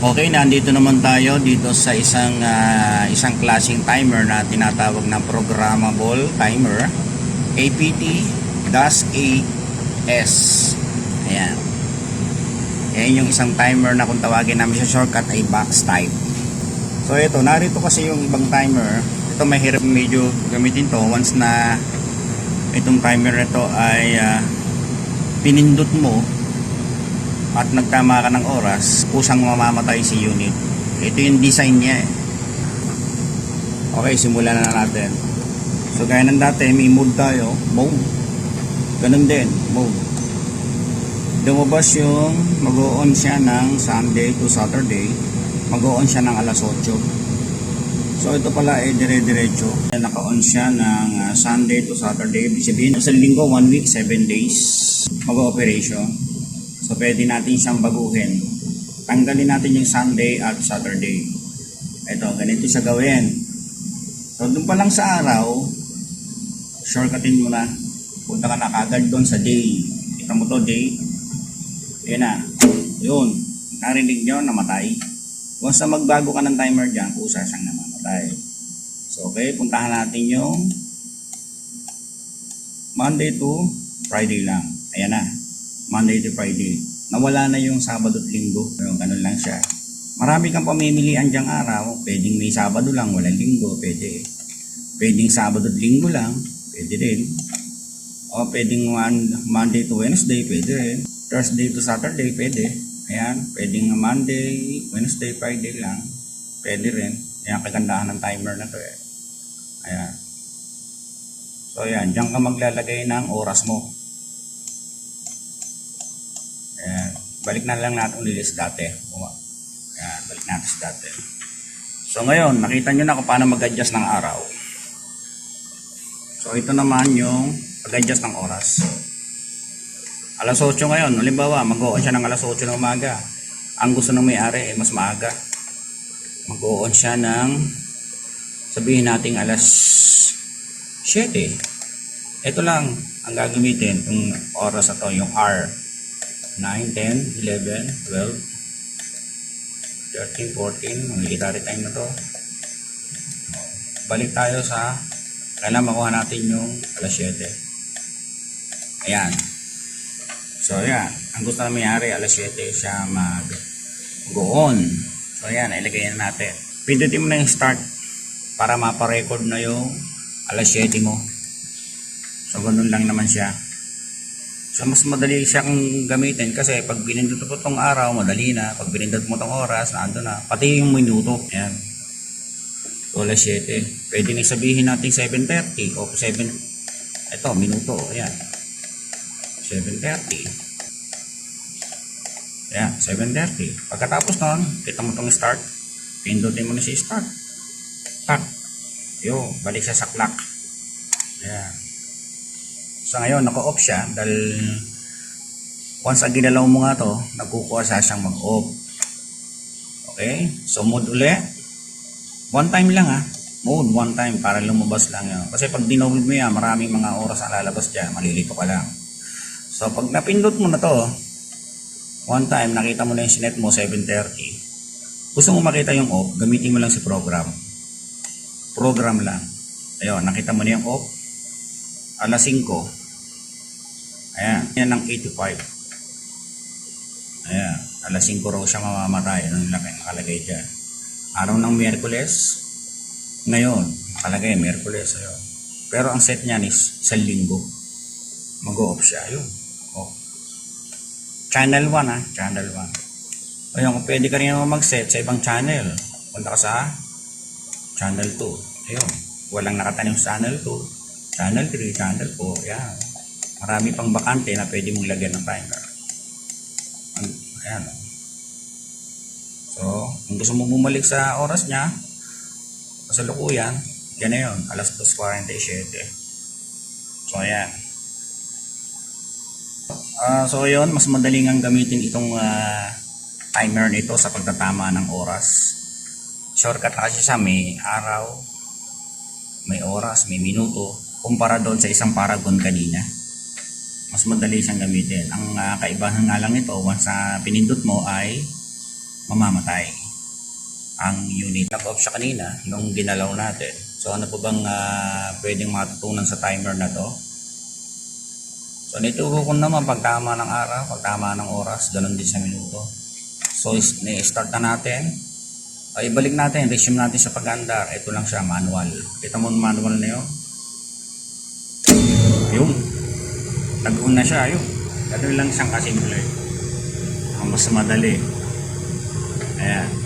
Okay, nandito naman tayo dito sa isang ah, isang klaseng timer na tinatawag na programmable timer APT-8S. Ayan. Ayan yung isang timer na kung tawagin namin sa shortcut ay box type. So ito, narito kasi yung ibang timer. Ito mahirap medyo gamitin to once na itong timer na ay ah, pinindot mo at nagtama ka ng oras, kusang mamamatay si unit. Ito yung design niya eh. Okay, simulan na natin. So gaya ng dati, may mode tayo, mode. Ganun din, mode. Lumabas yung mag-on siya ng Sunday to Saturday. Mag-on siya ng alas 8. So ito pala ay dire-diretso. Naka-on siya ng ah, Sunday to Saturday. Ibig sabihin, sa linggo, 1 week, 7 days. Mag-operation. So pwede natin siyang baguhin. Tanggalin natin yung Sunday at Saturday. Ito, ganito siya gawin. So doon pa lang sa araw, shortcutin mo na. Punta ka na kagad doon sa day. Kita mo to day. Yan na. Yun. Narinig nyo, namatay. Once na magbago ka ng timer dyan, kusa siyang namamatay. So okay, puntahan natin yung Monday to Friday lang. Ayan na. Monday to Friday. Nawala na yung Sabado at Linggo. Pero ganun lang siya. Marami kang pamimilian diyang araw. Pwedeng may Sabado lang, walang Linggo. Pwede. Pwedeng Sabado at Linggo lang. Pwede rin. O pwedeng Mon- Monday to Wednesday. Pwede rin. Thursday to Saturday. Pwede. Ayan. Pwedeng Monday, Wednesday, Friday lang. Pwede rin. Ayan kagandahan ng timer na to eh. Ayan. So ayan, diyan ka maglalagay ng oras mo. Ayan. Balik na lang natin ulit sa dati. Ayan, balik natin sa dati. So ngayon, nakita nyo na kung paano mag-adjust ng araw. So ito naman yung pag-adjust ng oras. Alas 8 ngayon, halimbawa, mag-on siya ng alas 8 ng umaga. Ang gusto ng may-ari ay mas maaga. Mag-on siya ng sabihin nating alas 7. Ito lang ang gagamitin yung oras na yung R. 9, 10, 11, 12, 13, 14, military time na to. Balik tayo sa kailangan makuha natin yung alas 7. Ayan. So, ayan. Ang gusto na mayari, alas 7 siya mag-go-on. So, ayan. Ilagay na natin. Pindutin mo na yung start para maparecord na yung alas 7 mo. So, ganun lang naman siya. So, mas madali siyang gamitin kasi pag binindot mo itong araw, madali na. Pag binindot mo itong oras, nando na. Pati yung minuto. Ayan. Alas 7. Pwede na sabihin natin 7.30 o 7. Ito, minuto. Ayan. 7.30. Ayan, 7.30. Pagkatapos nun, kita mo itong start. Pindutin mo na si start. Tak. Yo, balik sa clock. Ayan. So ngayon, naka-off siya dahil once ang ginalaw mo nga to, nagkukuha siya siyang mag-off. Okay? So mode uli. One time lang ah. Mode, one time para lumabas lang yun. Kasi pag dinoble mo yan, maraming mga oras ang lalabas dyan. Malilito ka lang. So pag napindot mo na to, one time nakita mo na yung sinet mo 7.30. Gusto mo makita yung off, gamitin mo lang si program. Program lang. Ayun, nakita mo na yung off. Alas 5. Ayan, yan ang 85. Ayan, alas 5 raw siya mamamatay. Anong laki nakalagay dyan. Araw ng Miyerkules. Ngayon, nakalagay Miyerkules. Ayun. Pero ang set niyan is sa linggo. Mag-off siya. Ayun. Oh. Channel 1 ha. Channel 1. Ayun, kung pwede ka rin mag-set sa ibang channel. Punta ka sa channel 2. Ayun. Walang nakatanim sa channel 2. Channel 3, channel 4. Yan. Marami pang bakante na pwede mong lagyan ng. Ang- Ayan. So, kung gusto mo bumalik sa oras niya, sa lukuyan, yan na yun. Alas 2.47. So, ayan. Ah, so yun, mas madaling ang gamitin itong ah, timer nito sa pagtatama ng oras. Shortcut kasi siya, may araw, may oras, may minuto, kumpara doon sa isang paragon kanina. Mas madali siyang gamitin. Ang ah, kaibahan nga lang nito, once na pinindot mo ay mamamatay ang unit. Nag-off siya kanina nung ginalaw natin. So ano po bang ah, pwedeng matutunan sa timer na to? So nituro ko naman pag tama ng araw, pag tama ng oras, ganun din sa minuto. So is- ni-start na natin. Ay, ibalik natin, resume natin sa pag-andar. Ito lang siya, manual. Kita mo yung manual na yun? Yung. Nag-on na siya, yun. Ganun lang siyang kasimple. Ang mas madali. Ayan.